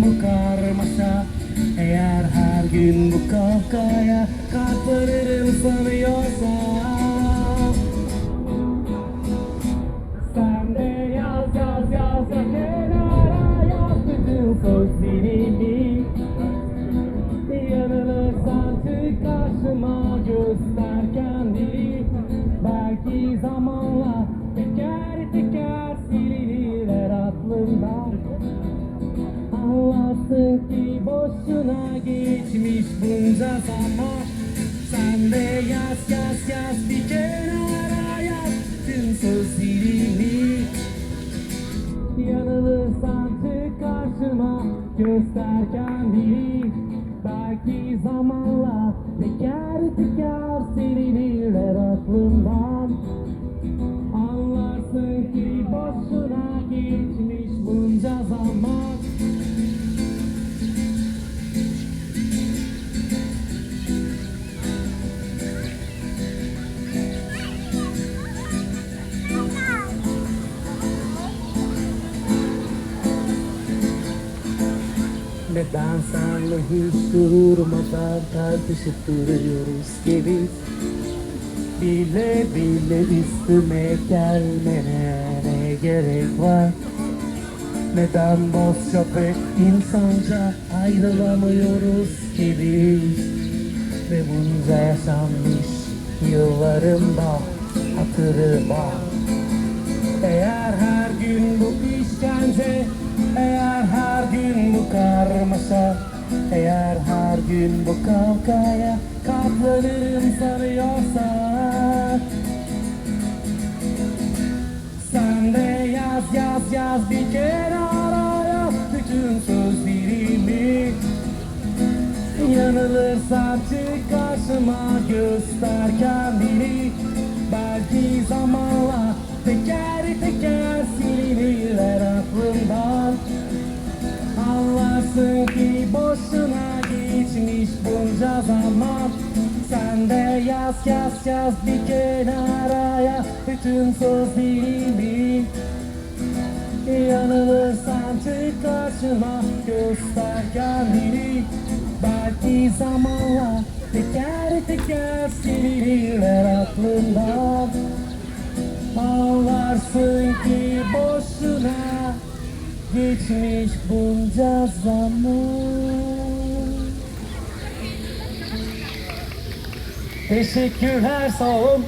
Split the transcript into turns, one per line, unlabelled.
gün bu karmaşa Eğer her gün bu kavgaya Katlanırım sanıyorsan Sen de boşuna geçmiş bunca zaman. Sen de yaz yaz yaz bir kenara yaz tüm sözlerimi Yanılırsan çık karşıma göster kendini Belki zamanla teker teker silinirler Neden senle hiç durmadan tartışıp duruyoruz gibi. Bile bile üstüme gelmene ne gerek var. Neden dostça ve insanca ayrılamıyoruz gibi? Ve bunca yaşanmış yıllarımda hatırıma. Eğer her gün bu işkence gün bu karmaşa Eğer her gün bu kavgaya Katlanırım sanıyorsan Sen de yaz yaz yaz bir kenara yaz Bütün sözlerimi Yanılırsan çık karşıma göster kendini. Belki zamanla teker teker Anlarsın ki boşuna geçmiş bunca zaman. Sen de yaz yaz yaz bir kenara bütün sözlerimi Yanılırsan çık karşıma. Göster kendini. Belki zamanla teker teker silinirler aklımdan geçmiş bunca zaman Teşekkürler sağ olun.